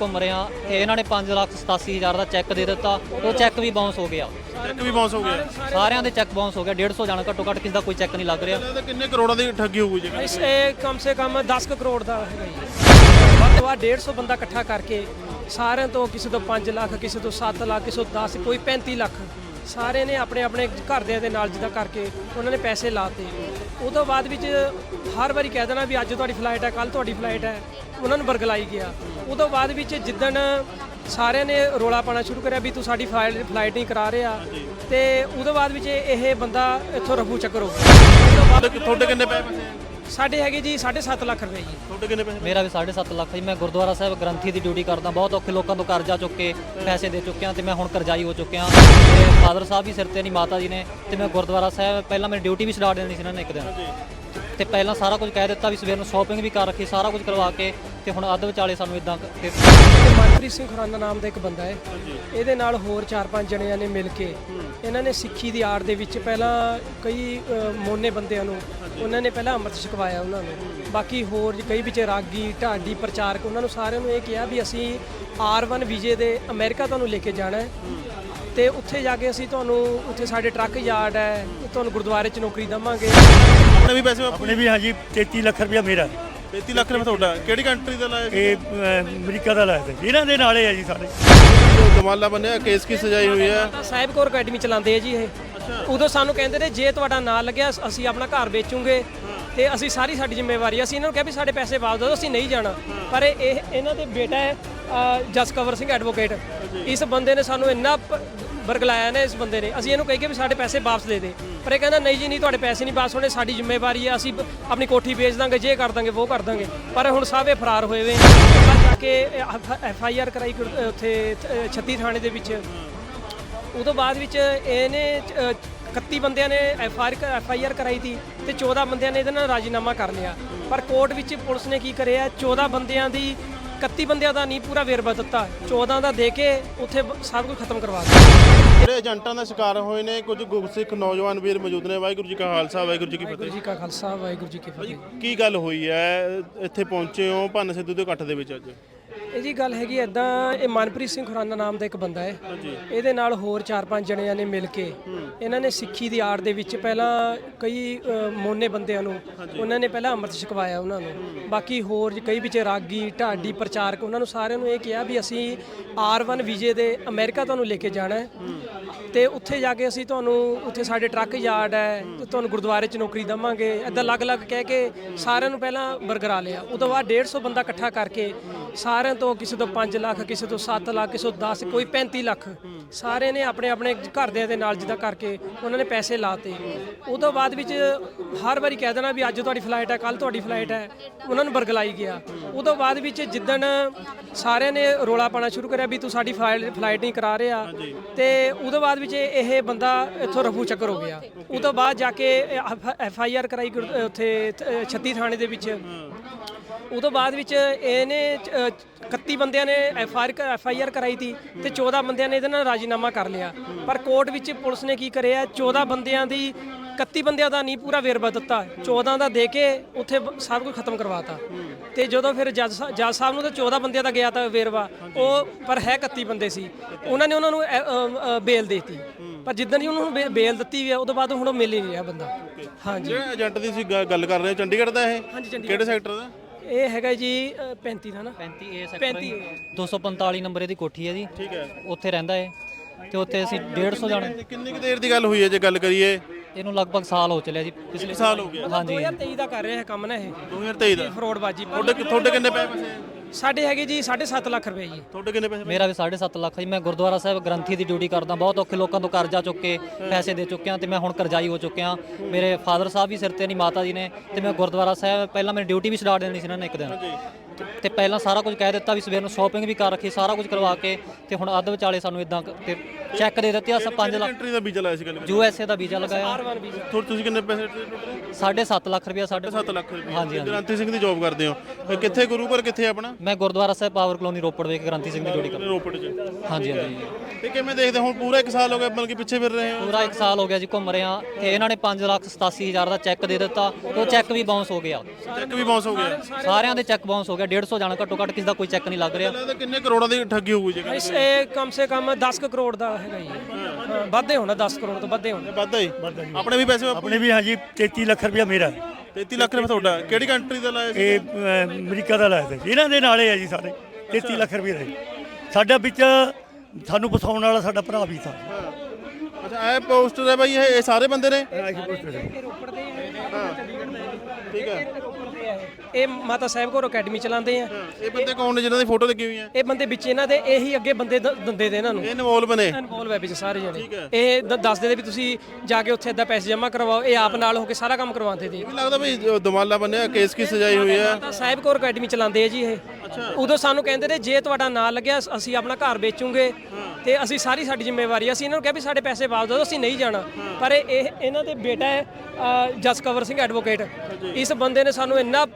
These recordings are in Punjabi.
ਘੁੰਮ ਰਹੇ ਤੇ ਇਹਨਾਂ ਨੇ 5 ਲੱਖ 87 ਹਜ਼ਾਰ ਦਾ ਚੈੱਕ ਦੇ ਦਿੱਤਾ। ਉਹ ਚੈੱਕ ਵੀ ਬਾਉਂਸ ਹੋ ਗਿਆ। ਚੈੱਕ ਵੀ ਬਾਉਂਸ ਹੋ ਗਿਆ। ਸਾਰਿਆਂ ਦੇ ਚੈੱਕ ਬਾਉਂਸ ਹੋ ਗਿਆ। 150 ਜਾਣਾ ਘੱਟੋ ਘੱਟ ਕਿਸੇ ਦਾ ਕੋਈ ਚੈੱਕ ਨਹੀਂ ਲੱਗ ਰਿਹਾ। ਕਿੰਨੇ ਕਰੋੜਾਂ ਦੀ ਠੱਗੀ ਹੋਊਗੀ ਜੀ ਇਸ ਇਹ ਕਮ ਸੇ ਕਮ 10 ਕੁ ਕਰੋੜ ਦਾ ਹੈਗਾ ਜੀ। ਵੱਧ ਤੋਂ ਵੱਧ 150 ਬੰਦਾ ਇਕੱਠਾ ਕਰਕੇ ਸਾਰਿਆਂ ਤੋਂ ਕਿਸੇ ਤੋਂ 5 ਲੱਖ ਕਿਸੇ ਤੋਂ 7 ਲੱਖ ਕਿਸੇ ਤੋਂ 10 ਕੋਈ 35 ਲੱਖ ਸਾਰੇ ਨੇ ਆਪਣੇ ਆਪਣੇ ਘਰਦਿਆਂ ਦੇ ਨਾਲ ਜਿੱਦਾਂ ਕਰਕੇ ਉਹਨਾਂ ਨੇ ਪੈਸੇ ਲਾਤੇ ਉਹ ਤੋਂ ਬਾਅਦ ਵਿੱਚ ਹਰ ਵਾਰੀ ਕਹਿ ਦੇਣਾ ਵੀ ਅੱਜ ਤੁਹਾਡੀ ਫਲਾਈਟ ਹੈ ਕੱਲ ਤੁਹਾਡੀ ਫਲਾਈਟ ਹੈ। ਉਹਨਾਂ ਨੂੰ ਬਰਗਲਾਈ ਗਿਆ। ਉਹ ਤੋਂ ਬਾਅਦ ਵਿੱਚ ਜਿੱਦਣ ਸਾਰਿਆਂ ਨੇ ਰੋਲਾ ਪਾਣਾ ਸ਼ੁਰੂ ਕਰਿਆ ਵੀ ਤੂੰ ਸਾਡੀ ਫਲਾਈਟ ਫਲਾਈਟ ਨਹੀਂ ਕਰਾ ਰਿਹਾ ਤੇ ਉਹਦੇ ਬਾਅਦ ਵਿੱਚ ਇਹ ਬੰਦਾ ਇੱਥੋਂ ਰਫੂ ਚੱਕਰ ਹੋ ਗਿਆ। ਤੁਹਾਡੇ ਕਿੰਨੇ ਪੈਸੇ ਆ? ਸਾਡੇ ਹੈਗੇ ਜੀ 7.5 ਲੱਖ ਰੁਪਏ ਜੀ। ਤੁਹਾਡੇ ਕਿੰਨੇ ਪੈਸੇ ਮੇਰਾ ਵੀ 7.5 ਲੱਖ ਜੀ। ਮੈਂ ਗੁਰਦੁਆਰਾ ਸਾਹਿਬ ਗ੍ਰੰਥੀ ਦੀ ਡਿਊਟੀ ਕਰਦਾ। ਬਹੁਤ ਔਖੇ ਲੋਕਾਂ ਤੋਂ ਕਰਜ਼ਾ ਚੁੱਕ ਕੇ ਪੈਸੇ ਦੇ ਚੁੱਕਿਆ ਤੇ ਮੈਂ ਹੁਣ ਕਰਜ਼ਾਈ ਹੋ ਚੁੱਕਿਆ। ਤੇ ਫਾਦਰ ਸਾਹਿਬ ਵੀ ਸਿਰ ਤੇ ਨਹੀਂ ਮਾਤਾ ਜੀ ਨੇ। ਤੇ ਮੈਂ ਗੁਰਦੁਆਰਾ ਸਾਹਿਬ ਪਹਿਲਾਂ ਮੇਰੀ ਡਿਊਟੀ ਵੀ ਛਡਾ ਦੇਣੀ ਸੀ ਇਹਨਾਂ ਨੇ ਇੱਕ ਦਿਨ। ਤੇ ਪਹਿਲਾਂ ਸਾਰਾ ਕੁਝ ਕਹਿ ਦਿੱਤਾ ਵੀ ਸਵੇਰ ਨੂੰ ਸ਼ਾਪਿੰਗ ਵੀ ਕਰ ਰੱਖੀ ਸਾਰਾ ਕੁਝ ਕਰਵਾ ਕੇ ਤੇ ਹੁਣ ਅੱਧ ਵਿਚਾਲੇ ਸਾਨੂੰ ਇਦਾਂ ਤੇ ਮਨਪ੍ਰੀਤ ਸਿੰਘ ਖੁਰਾਨਾ ਨਾਮ ਦਾ ਇੱਕ ਬੰਦਾ ਹੈ। ਇਹਦੇ ਨਾਲ ਹੋਰ 4-5 ਜਣਿਆਂ ਨੇ ਮਿਲ ਕੇ ਇਹਨਾਂ ਨੇ ਸਿੱਖੀ ਦੀ ਆੜ ਦੇ ਵਿੱਚ ਪਹਿਲਾਂ ਕਈ ਮੋਨੇ ਬੰਦਿਆਂ ਨੂੰ ਉਹਨਾਂ ਨੇ ਪਹਿਲਾਂ ਅੰਮ੍ਰਿਤ ਛਕਵਾਇਆ ਉਹਨਾਂ ਨੂੰ। ਬਾਕੀ ਹੋਰ ਕਈ ਵਿੱਚ ਰਾਗੀ ਢਾਡੀ ਪ੍ਰਚਾਰਕ ਉਹਨਾਂ ਨੂੰ ਸਾਰਿਆਂ ਨੂੰ ਇਹ ਕਿਹਾ ਵੀ ਅਸੀਂ ਆਰ1 ਵੀਜ਼ੇ ਦੇ ਅਮਰੀਕਾ ਤੁਹਾਨੂੰ ਲੈ ਕੇ ਜਾਣਾ ਹੈ। ਤੇ ਉੱਥੇ ਜਾ ਕੇ ਅਸੀਂ ਤੁਹਾਨੂੰ ਉੱਥੇ ਸਾਡੇ ਟਰੱਕ ਯਾਰਡ ਹੈ ਤੁਹਾਨੂੰ ਗੁਰਦੁਆਰੇ 'ਚ ਨੌਕਰੀ ਦਵਾਂਗੇ। ਆਪਣੇ ਵੀ ਪੈਸੇ ਆਪਣੇ ਵੀ ਹਾਂਜੀ 33 ਲੱਖ ਰੁਪਇਆ ਮੇਰਾ। 33 ਲੱਖ ਰੁਪਏ ਤੁਹਾਡਾ। ਕਿਹੜੀ ਕੰਟਰੀ ਦਾ ਲਾਇਆ ਸੀ? ਇਹ ਅਮਰੀਕਾ ਦਾ ਲਾਇਆ ਸੀ। ਇਹਨਾਂ ਦੇ ਨਾਲੇ ਆ ਜੀ ਸਾਰੇ। ਜੋ ਦਮਾਲਾ ਬੰਨਿਆ ਕੇਸ ਕੀ ਸਜਾਈ ਹੋਈ ਹੈ? ਸਾਹਿਬ ਕੌਰ ਅਕੈਡਮੀ ਚਲਾਉਂਦੇ ਆ ਜੀ ਇਹ। ਉਦੋਂ ਸਾਨੂੰ ਕਹਿੰਦੇ ਨੇ ਜੇ ਤੁਹਾਡਾ ਨਾਂ ਲੱਗਿਆ ਅਸੀਂ ਆਪਣਾ ਘਰ ਵੇਚੂਗੇ। ਤੇ ਅਸੀਂ ਸਾਰੀ ਸਾਡੀ ਜ਼ਿੰਮੇਵਾਰੀ। ਅਸੀਂ ਇਹਨਾਂ ਨੂੰ ਕਿਹਾ ਵੀ ਸਾਡੇ ਪੈਸੇ ਵਾਪਸ ਦਿਓ ਅਸੀਂ ਨਹੀਂ ਜਾਣਾ। ਪਰ ਇਹ ਇਹ- ਇਹਨਾਂ ਦੇ ਬੇਟਾ ਹੈ ਜਸਕਵਰ ਸਿੰਘ ਐਡਵੋਕੇਟ ਇਸ ਬੰਦੇ ਨੇ ਸਾਨੂੰ ਇੰਨਾ ਪ- ਵਰਗਲਾਇਆ ਨੇ ਇਸ ਬੰਦੇ ਨੇ। ਅਸੀਂ ਇਹਨੂੰ ਕਹੀਏ ਵੀ ਸਾਡੇ ਪੈਸੇ ਵਾਪਸ ਦੇ ਦੇ। ਪਰ ਇਹ ਕਹਿੰਦਾ ਨਹੀਂ ਜੀ ਨਹੀਂ ਤੁਹਾਡੇ ਪੈਸੇ ਨਹੀਂ ਵਾਪਸ ਹੋਣੇ ਸਾਡੀ ਜ਼ਿੰਮੇਵਾਰੀ ਹੈ ਅਸੀਂ ਆਪਣੀ ਕੋਠੀ ਵੇਚ ਦਾਂਗੇ ਜੇ ਕਰ ਦਾਂਗੇ ਉਹ ਕਰ ਦਾਂਗੇ। ਪਰ ਹੁਣ ਸਾਹਿਬ ਇਹ ਫਰਾਰ ਹੋਏ ਵੇ ਬਾਅਦ ਜਾ ਕੇ ਐਫ ਆਈ ਆਰ ਕਰਾਈ ਉੱਥੇ ਅ, 36 ਥਾਣੇ ਦੇ ਵਿੱਚ। ਉਹ ਤੋਂ ਬਾਅਦ ਵਿੱਚ ਇਹਨੇ ਅ, 31 ਬੰਦਿਆਂ ਨੇ F R F I R ਕਰਾਈ ਸੀ ਤੇ 14 ਬੰਦਿਆਂ ਨੇ ਇਹਦੇ ਨਾਲ ਰਾਜੀਨਾਮਾ ਕਰ ਲਿਆ। ਪਰ ਕੋਰਟ ਵਿੱਚ ਪੁਲਿਸ ਨੇ ਕੀ ਕਰਿਆ 14 ਬੰਦਿਆਂ ਦੀ 31 ਬੰਦਿਆਂ ਦਾ ਨਹੀਂ ਪੂਰਾ ਵੇਰਵਾ ਦਿੱਤਾ। 14 ਦਾ ਦੇ ਕੇ ਉੱਥੇ ਸਭ ਕੁਝ ਖਤਮ ਕਰਵਾ ਦਿੱਤਾ। ਜਿਹੜੇ ਏਜੰਟਾਂ ਦਾ ਸ਼ਿਕਾਰ ਹੋਏ ਨੇ ਕੁਝ ਗੁਰਸਿੱਖ ਨੌਜਵਾਨ ਵੀਰ ਮੌਜੂਦ ਨੇ। ਵਾਹਿਗੁਰੂ ਜੀ ਕਾ ਖਾਲਸਾ ਵਾਹਿਗੁਰੂ ਜੀ ਕੀ ਵਾਹਿਗੁਰੂ ਫਤਿਹ ਜੀ ਕਾ ਖਾਲਸਾ ਵਾਹਿਗੁਰੂ ਜੀ ਕੀ ਫਤਿਹ। ਕੀ ਗੱਲ ਹੋਈ ਹੈ? ਇੱਥੇ ਪਹੁੰਚੇ ਹੋ ਭੰਨ ਸਿੱਧੂ ਦੇ ਇਕੱਠ ਦੇ ਵਿੱਚ ਅੱਜ? ਇਹ ਜੀ ਗੱਲ ਹੈਗੀ ਐਦਾਂ ਇਹ ਮਨਪ੍ਰੀਤ ਸਿੰਘ ਖੁਰਾਨਾ ਨਾਮ ਦਾ ਇੱਕ ਬੰਦਾ ਹੈ। ਇਹਦੇ ਨਾਲ ਹੋਰ 4-5 ਜਣਿਆਂ ਨੇ ਮਿਲ ਕੇ ਇਹਨਾਂ ਨੇ ਸਿੱਖੀ ਦੀ ਆੜ ਦੇ ਵਿੱਚ ਪਹਿਲਾਂ ਕਈ ਅ, ਮੋਨੇ ਬੰਦਿਆਂ ਨੂੰ ਉਹਨਾਂ ਨੇ ਪਹਿਲਾਂ ਅੰਮ੍ਰਿਤ ਛਕਵਾਇਆ ਉਹਨਾਂ ਨੂੰ। ਬਾਕੀ ਹੋਰ ਕਈ ਵਿੱਚ ਰਾਗੀ ਢਾਡੀ ਪ੍ਰਚਾਰਕ ਉਹਨਾਂ ਨੂੰ ਸਾਰਿਆਂ ਨੂੰ ਇਹ ਕਿਹਾ ਵੀ ਅਸੀਂ ਆਰ1 ਵੀਜ਼ੇ ਦੇ ਅਮਰੀਕਾ ਤੁਹਾਨੂੰ ਲੈ ਕੇ ਜਾਣਾ ਹੈ। ਤੇ ਉੱਥੇ ਜਾ ਕੇ ਅਸੀਂ ਤੁਹਾਨੂੰ ਉੱਥੇ ਸਾਡੇ ਟਰੱਕ ਯਾਰਡ ਹੈ ਤੇ ਤੁਹਾਨੂੰ ਗੁਰਦੁਆਰੇ 'ਚ ਨੌਕਰੀ ਦਵਾਂਗੇ। ਐਦਾਂ ਅਲੱਗ-ਅਲੱਗ ਕਹਿ ਕੇ ਸਾਰਿਆਂ ਨੂੰ ਪਹਿਲਾਂ ਬਰਗਰਾ ਲਿਆ। ਉਹ ਤੋਂ ਬਾਅਦ 150 ਬੰਦਾ ਇਕੱਠਾ ਕਰਕੇ ਸਾਰਿਆਂ ਤੋਂ ਕਿਸੇ ਤੋਂ 5 ਲੱਖ ਕਿਸੇ ਤੋਂ 7 ਲੱਖ ਕਿਸੇ ਤੋਂ 10 ਕੋਈ 35 ਲੱਖ। ਸਾਰੇ ਨੇ ਆਪਣੇ ਆਪਣੇ ਘਰਦਿਆਂ ਦੇ ਨਾਲ ਜਿੱਦਾਂ ਕਰਕੇ ਉਹਨਾਂ ਨੇ ਪੈਸੇ ਲਾਤੇ। ਉਹ ਤੋਂ ਬਾਅਦ ਵਿੱਚ ਹਰ ਵਾਰੀ ਕਹਿ ਦੇਣਾ ਵੀ ਅੱਜ ਤੁਹਾਡੀ ਫਲਾਈਟ ਹੈ ਕੱਲ ਤੁਹਾਡੀ ਫਲਾਈਟ ਹੈ। ਉਹਨਾਂ ਨੂੰ ਬਰਗਲਾਈ ਗਿਆ। ਉਹ ਤੋਂ ਬਾਅਦ ਵਿੱਚ ਜਿੱਦਣ ਸਾਰਿਆਂ ਨੇ ਰੋਲਾ ਪਾਣਾ ਸ਼ੁਰੂ ਕਰਿਆ ਵੀ ਤੂੰ ਸਾਡੀ ਫਲਾਈਟ ਫਲਾਈਟ ਨਹੀਂ ਕਰਾ ਰਿਹਾ। ਤੇ ਉਹਦੇ ਬਾਅਦ ਵਿੱਚ ਇਹ ਬੰਦਾ ਇੱਥੋਂ ਰਫੂ ਚੱਕਰ ਹੋ ਗਿਆ। ਉਹ ਤੋਂ ਬਾਅਦ ਜਾ ਕੇ ਐਫ ਆਈ ਆਰ ਕਰਾਈ ਉੱਥੇ ਅ, 36 ਥਾਣੇ ਦੇ ਵਿੱਚ। ਉਦੋਂ ਬਾਅਦ ਵਿੱਚ ਇਹਨੇ ਅ, 31 ਬੰਦਿਆਂ ਨੇ F R F I R ਕਰਾਈ ਸੀ ਤੇ 14 ਬੰਦਿਆਂ ਨੇ ਇਹਦੇ ਨਾਲ ਰਾਜੀਨਾਮਾ ਕਰ ਲਿਆ। ਪਰ ਕੋਰਟ ਵਿੱਚ ਪੁਲਿਸ ਨੇ ਕੀ ਕਰਿਆ 14 ਬੰਦਿਆਂ ਦੀ 31 ਬੰਦਿਆਂ ਦਾ ਨਹੀਂ ਪੂਰਾ ਵੇਰਵਾ ਦਿੱਤਾ। 14 ਦਾ ਦੇ ਕੇ ਉੱਥੇ ਸਭ ਕੁਝ ਖਤਮ ਕਰਵਾਤਾ। ਤੇ ਜਦੋਂ ਫਿਰ ਜੱਜ ਸਾ- ਜੱਜ ਸਾਹਿਬ ਨੂੰ ਤਾਂ 14 ਬੰਦਿਆਂ ਦਾ ਗਿਆ ਤਾਂ ਵੇਰਵਾ ਉਹ ਪਰ ਹੈ 31 ਬੰਦੇ ਸੀ। ਉਹਨਾਂ ਨੇ ਉਹਨਾਂ ਨੂੰ ਬੇਲ ਦੇਤੀ। ਪਰ ਜਿੱਦਣ ਹੀ ਉਹਨਾਂ ਨੂੰ ਬੇਲ ਦਿੱਤੀ ਹੈ ਉਦੋਂ ਬਾਅਦ ਹੁਣ ਉਹ ਮਿਲ ਹੀ ਨਹੀਂ ਰਿਹਾ ਬੰਦਾ। ਹਾਂਜੀ। ਜਿਹੜੇ ਏਜੰਟ ਦੀ ਗ- ਗੱਲ ਕਰ ਰਹੇ ਚੰਡੀਗੜ੍ਹ ਦਾ ਇਹ? ਹਾਂਜੀ, ਚੰਡੀਗੜ੍ਹ। ਕਿਹੜੇ ਸੈਕਟਰ ਦਾ? ਇਹ ਹੈਗਾ ਜੀ ਅ, 35 ਦਾ ਨਾ। 35 ਏ 35 245 ਨੰਬਰ ਇਹਦੀ ਕੋਠੀ ਹੈ ਜੀ। ਠੀਕ ਹੈ। ਉੱਥੇ ਰਹਿੰਦਾ ਏ ਤੇ ਉੱਥੇ ਅਸੀਂ 150 ਜਾਣੇ। ਕਿੰਨੀ ਕੁ ਦੇਰ ਦੀ ਗੱਲ ਹੋਈ ਹੈ ਜੇ ਗੱਲ ਕਰੀਏ? ਇਹਨੂੰ ਲਗਭਗ ਸਾਲ ਹੋ ਚੱਲਿਆ ਜੀ। ਪਿਛਲੇ ਸਾਲ ਹੋ ਗਿਆ। ਹਾਂਜੀ। 2023 ਦਾ ਕਰ ਰਿਹਾ ਹੈ ਕੰਮ ਨਾ ਇਹ। 2023 ਦਾ? ਫਰੋਡਬਾਜੀ ਤੁਹਾਡੇ ਤੁਹਾਡੇ ਕਿੰਨੇ ਪੈਸੇ? ਸਾਡੇ ਹੈਗੇ ਜੀ 7.5 ਲੱਖ ਰੁਪਏ ਜੀ। ਤੁਹਾਡੇ ਕਿੰਨੇ ਪੈਸੇ ਮੇਰਾ ਵੀ 7.5 ਲੱਖ ਜੀ। ਮੈਂ ਗੁਰਦੁਆਰਾ ਸਾਹਿਬ ਗ੍ਰੰਥੀ ਦੀ ਡਿਊਟੀ ਕਰਦਾ ਬਹੁਤ ਔਖੇ ਲੋਕਾਂ ਤੋਂ ਕਰਜ਼ਾ ਚੁੱਕ ਕੇ ਪੈਸੇ ਦੇ ਚੁੱਕਿਆ ਤੇ ਮੈਂ ਹੁਣ ਕਰਜ਼ਾਈ ਹੋ ਚੁੱਕਿਆ। ਮੇਰੇ ਫਾਦਰ ਸਾਹਿਬ ਵੀ ਸਿਰ ਤੇ ਨਹੀਂ ਮਾਤਾ ਜੀ ਨੇ ਤੇ ਮੈਂ ਗੁਰਦੁਆਰਾ ਸਾਹਿਬ ਪਹਿਲਾਂ ਮੇਰੀ ਡਿਊਟੀ ਵੀ ਛਡਾ ਦੇਣੀ ਸੀ ਇਹਨਾਂ ਨੇ ਇੱਕ ਦਿਨ। ਤੇ ਪਹਿਲਾਂ ਸਾਰਾ ਕੁਝ ਕਹਿ ਦਿੱਤਾ ਵੀ ਸਵੇਰ ਨੂੰ ਸ਼ਾਪਿੰਗ ਵੀ ਕਰ ਰੱਖੀ ਸਾਰਾ ਕੁਝ ਕਰਵਾ ਕੇ ਤੇ ਹੁਣ ਅੱਧ ਵਿਚਾਲੇ ਸਾਨੂੰ ਇਦਾਂ ਤੇ ਚੈੱਕ ਦੇ ਦਿੱਤੇ ਆ 5 ਲੱਖ ਕੰਟਰੀ ਦਾ ਵੀਜ਼ਾ ਲਾਇਆ ਸੀ ਗੱਲ ਯੂ ਐਸ ਏ ਦਾ ਵੀਜ਼ਾ ਲਗਾਇਆ। R one visa. ਤੁਹਾਡੇ ਤੁਸੀਂ ਕਿੰਨੇ ਪੈਸੇ ਟੋਟਲ 7.5 ਲੱਖ ਰੁਪਇਆ ਸਾਡੇ 7 ਲੱਖ ਰੁਪਏ ਹਾਂਜੀ, ਹਾਂਜੀ। ਗ੍ਰਾਂਤੀ ਸਿੰਘ ਦੀ ਜੌਬ ਕਰਦੇ ਹੋ। ਕਿੱਥੇ ਗੁਰੂ ਘਰ ਕਿੱਥੇ ਆਪਣਾ? ਮੈਂ ਗੁਰਦੁਆਰਾ ਸਾਹਿਬ ਪਾਵਰ ਕਲੋਨੀ ਰੋਪੜ ਵੇਖ ਗ੍ਰੰਥੀ ਸਿੰਘ ਦੀ ਡਿਊਟੀ ਕਰਦਾ। ਰੋਪੜ 'ਚ। ਹਾਂਜੀ ਹਾਂਜੀ। ਤੇ ਕਿਵੇਂ ਦੇਖਦੇ ਹੁਣ ਪੂਰਾ 1 ਸਾਲ ਹੋ ਗਿਆ ਮਤਲਬ ਕਿ ਪਿੱਛੇ ਫਿਰ ਰਹੇ ਹੋ। ਪੂਰਾ 1 ਸਾਲ ਹੋ ਗਿਆ ਜੀ ਘੁੰਮ ਰਹੇ ਆ ਤੇ ਇਹਨਾਂ ਨੇ 5 ਲੱਖ 87 ਹਜ਼ਾਰ ਦਾ ਚੈੱਕ ਦੇ ਦਿੱਤਾ ਉਹ ਚੈੱਕ ਵੀ ਬਾਉਂਸ ਹੋ ਗਿਆ। ਚੈੱਕ ਵੀ ਬਾਉਂਸ ਹੋ ਗਿਆ। ਸਾਰਿਆਂ ਦੇ ਚੈੱਕ ਬਾਉਂਸ ਹੋ ਗਿਆ ਜਾਂ 150 ਜਾਣਾ ਘੱਟੋ ਘੱਟ ਕਿਸੇ ਦਾ ਕੋਈ ਚੈੱਕ ਨਹੀਂ ਲੱਗ ਰਿਹਾ। ਲੱਗਦਾ ਕਿੰਨੇ ਕਰੋੜਾਂ ਦੀ ਠੱਗੀ ਹੋਊਗੀ ਇਸ ਇਹ ਕਮ ਸੇ ਕਮ 10 ਕੁ ਕਰੋੜ ਦਾ ਹੈਗਾ ਜੀ। ਹਾਂ ਵੱਧੇ ਹੋਣਾ 10 ਕਰੋੜ ਤੋਂ ਵੱਧੇ ਹੋਣਾ। ਵੱਧਾ ਹੀ। ਆਪਣੇ ਵੀ ਪੈਸੇ ਆਪਣੇ ਵੀ ਹਾਂਜੀ 33 ਲੱਖ ਰੁਪਇਆ ਮੇਰਾ। 33 ਲੱਖ ਰੁਪਏ ਤੁਹਾਡਾ ਕਿਹੜੀ ਕੰਟਰੀ ਦਾ ਲਾਇਆ ਸੀ? ਇਹ ਅਮਰੀਕਾ ਦਾ ਲਾਇਆ ਸੀ। ਇਹਨਾਂ ਦੇ ਨਾਲੇ ਆ ਜੀ ਸਾਰੇ 33 ਲੱਖ ਰੁਪਇਆ ਜੀ ਸਾਡਾ ਵਿੱਚ ਸਾਨੂੰ ਫਸਾਉਣ ਵਾਲਾ ਸਾਡਾ ਭਰਾ ਵੀ ਸੀ ਅੱਛਾ ਇਹ ਪੋਸਟਰ ਹੈ ਬਾਈ ਇਹ ਇਹ ਸਾਰੇ ਬੰਦੇ ਨੇ? ਠੀਕ ਹੈ। ਇਹ ਮਾਤਾ ਸਾਹਿਬ ਕੋਲ ਅਕੈਡਮੀ ਚਲਾਉਂਦੇ ਆ। ਇਹ ਬੰਦੇ ਕੌਣ ਨੇ ਜਿਨ੍ਹਾਂ ਦੀ ਫੋਟੋ ਲੱਗੀ ਹੋਈ ਹੈ? ਇਹ ਬੰਦੇ ਵਿੱਚ ਇਹਨਾਂ ਦੇ ਇਹੀ ਅੱਗੇ ਬੰਦੇ ਦ- ਦਿੰਦੇ ਦੇ ਇਹਨਾਂ ਨੂੰ। ਇਹ ਇਨਵੋਲਵ ਨੇ। ਇਨਵੋਲਵ ਹੈ ਵਿੱਚ ਸਾਰੇ ਜਣੇ। ਇਹ ਦ- ਦੱਸਦੇ ਦੇ ਵੀ ਤੁਸੀਂ ਜਾ ਕੇ ਉੱਥੇ ਏਦਾਂ ਪੈਸੇ ਜਮ੍ਹਾਂ ਕਰਵਾਓ ਇਹ ਆਪ ਨਾਲ ਹੋ ਕੇ ਸਾਰਾ ਕੰਮ ਕਰਵਾਉਂਦੇ ਦੇ ਮੈਨੂੰ ਲੱਗਦਾ ਵੀ ਜੋ ਦਮਾਲਾ ਬੰਨਿਆ ਕੇਸ ਕੀ ਸਜਾਈ ਹੋਈ ਹੈ। ਤਾਂ ਸਾਹਿਬ ਕੋਰ ਅਕੈਡਮੀ ਚਲਾਉਂਦੇ ਆ ਜੀ ਇਹ। ਉਦੋਂ ਸਾਨੂੰ ਕਹਿੰਦੇ ਨੇ ਜੇ ਤੁਹਾਡਾ ਨਾਂ ਲੱਗਿਆ ਅਸੀਂ ਆਪਣਾ ਘਰ ਵੇਚੂਗੇ ਤੇ ਅਸੀਂ ਸਾਰੀ ਸਾਡੀ ਜ਼ਿੰਮੇਵਾਰੀ। ਅਸੀਂ ਇਹਨਾਂ ਨੂੰ ਕਿਹਾ ਵੀ ਸਾਡੇ ਪੈਸੇ ਵਾਪਸ ਦਿਓ ਅਸੀਂ ਨਹੀਂ ਜਾਣਾ। ਪਰ ਇਹ ਇਹ- ਇਹਨਾਂ ਦੇ ਬੇਟਾ ਹੈ ਜਸਕਵਰ ਸਿੰਘ ਐਡਵੋਕੇਟ। ਇਸ ਬੰਦੇ ਨੇ ਸਾਨੂੰ ਇੰਨਾ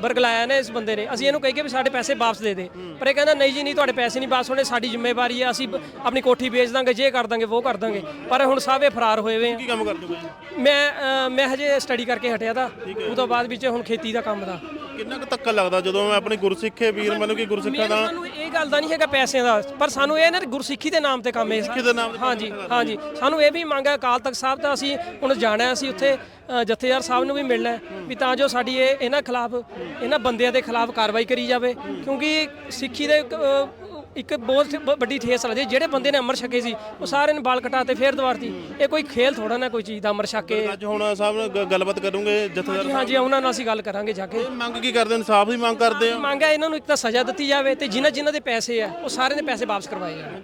ਵਰਗਲਾਇਆ ਨੇ ਇਸ ਬੰਦੇ ਨੇ। ਅਸੀਂ ਇਹਨੂੰ ਕਹੀ ਕਿ ਵੀ ਸਾਡੇ ਪੈਸੇ ਵਾਪਸ ਦੇ ਦੇ। ਪਰ ਇਹ ਕਹਿੰਦਾ ਨਹੀਂ ਜੀ ਨਹੀਂ ਤੁਹਾਡੇ ਪੈਸੇ ਨਹੀਂ ਵਾਪਸ ਹੋਣੇ ਸਾਡੀ ਜ਼ਿੰਮੇਵਾਰੀ ਹੈ ਅਸੀਂ ਆਪਣੀ ਕੋਠੀ ਵੇਚ ਦਾਂਗੇ ਜੇ ਕਰ ਦਾਂਗੇ ਉਹ ਕਰ ਦਾਂਗੇ। ਪਰ ਹੁਣ ਸਭ ਇਹ ਫਰਾਰ ਹੋਏ ਹੋਏ ਆ ਕੀ ਕੰਮ ਕਰਦੇ ਹੋ ਮੈਂ ਮੈਂ ਹਜੇ ਸਟੱਡੀ ਕਰਕੇ ਹਟਿਆ ਦਾ ਉਹ ਤੋਂ ਬਾਅਦ ਵਿੱਚ ਹੁਣ ਖੇਤੀ ਦਾ ਕੰਮ ਦਾ। ਕਿੰਨਾ ਕੁ ਧੱਕਾ ਲੱਗਦਾ ਜਦੋਂ ਮੈਂ ਆਪਣੀ ਗੁਰਸਿੱਖੇ ਵੀਰ ਮਤਲਬ ਕਿ ਗੁਰਸਿੱਖਾਂ ਦਾ ਸਾਨੂੰ ਇਹ ਗੱਲ ਦਾ ਨਹੀਂ ਹੈਗਾ ਪੈਸਿਆਂ ਦਾ ਪਰ ਸਾਨੂੰ ਇਹ ਨਾ ਗੁਰਸਿੱਖੀ ਦੇ ਨਾਮ ਤੇ ਕੰਮ ਹੈ। ਸਿੱਖੀ ਦੇ ਨਾਮ ਤੇ ਹਾਂਜੀ ਹਾਂਜੀ। ਸਾਨੂੰ ਇਹ ਵੀ ਮੰਗ ਹੈ ਅਕਾਲ ਤਖਤ ਸਾਹਿਬ ਦਾ ਅਸੀਂ ਹੁਣ ਜਾਣਾ ਹੈ, ਅਸੀਂ ਉੱਥੇ ਅ, ਜਥੇਦਾਰ ਸਾਹਿਬ ਨੂੰ ਵੀ ਮਿਲਣਾ ਹੈ ਵੀ ਤਾਂ ਜੋ ਸਾਡੀ ਇਹ ਇਹਨਾਂ ਖਿਲਾਫ ਇਹਨਾਂ ਬੰਦਿਆਂ ਦੇ ਖਿਲਾਫ ਕਾਰਵਾਈ ਕਰੀ ਜਾਵੇ। ਕਿਉਂਕਿ ਸਿੱਖੀ ਦੇ ਅ, ਇੱਕ ਬਹੁਤ ਵੱਡੀ ਠੇਸ ਲੱਗਦੀ ਹੈ। ਜਿਹੜੇ ਬੰਦੇ ਨੇ ਅਮਰ ਛਕੇ ਸੀ ਉਹ ਸਾਰੇ ਨੇ ਬਾਲ ਕਟਾਤੇ ਫੇਰ ਦਵਾਰਤੀ ਇਹ ਕੋਈ ਖੇਲ ਥੋੜਾ ਨਾ ਕੋਈ ਚੀਜ਼ ਦਾ ਅਮਰ ਛਕ। ਕੇ ਅੱਜ ਹੁਣ ਸਾਹਿਬ ਨਾਲ ਗ- ਗੱਲਬਾਤ ਕਰੂੰਗੇ ਜਥੇਦਾਰ ਹਾਂਜੀ ਹਾਂਜੀ ਉਹਨਾਂ ਨਾਲ ਅਸੀਂ ਗੱਲ ਕਰਾਂਗੇ ਜਾ ਕੇ। ਮੰਗ ਕੀ ਕਰਦੇ ਇਨਸਾਫ ਦੀ ਮੰਗ ਕਰਦੇ ਆ? ਮੰਗ ਹੈ ਇਹਨਾਂ ਨੂੰ ਇੱਕ ਤਾਂ ਸਜ਼ਾ ਦਿੱਤੀ ਜਾਵੇ ਤੇ ਜਿਨ੍ਹਾਂ ਜਿਨ੍ਹਾਂ ਦੇ ਪੈਸੇ ਆ ਉਹ ਸਾਰੇ ਦੇ ਪੈਸੇ ਵਾਪਸ ਕਰਵਾਏ ਜਾਣ।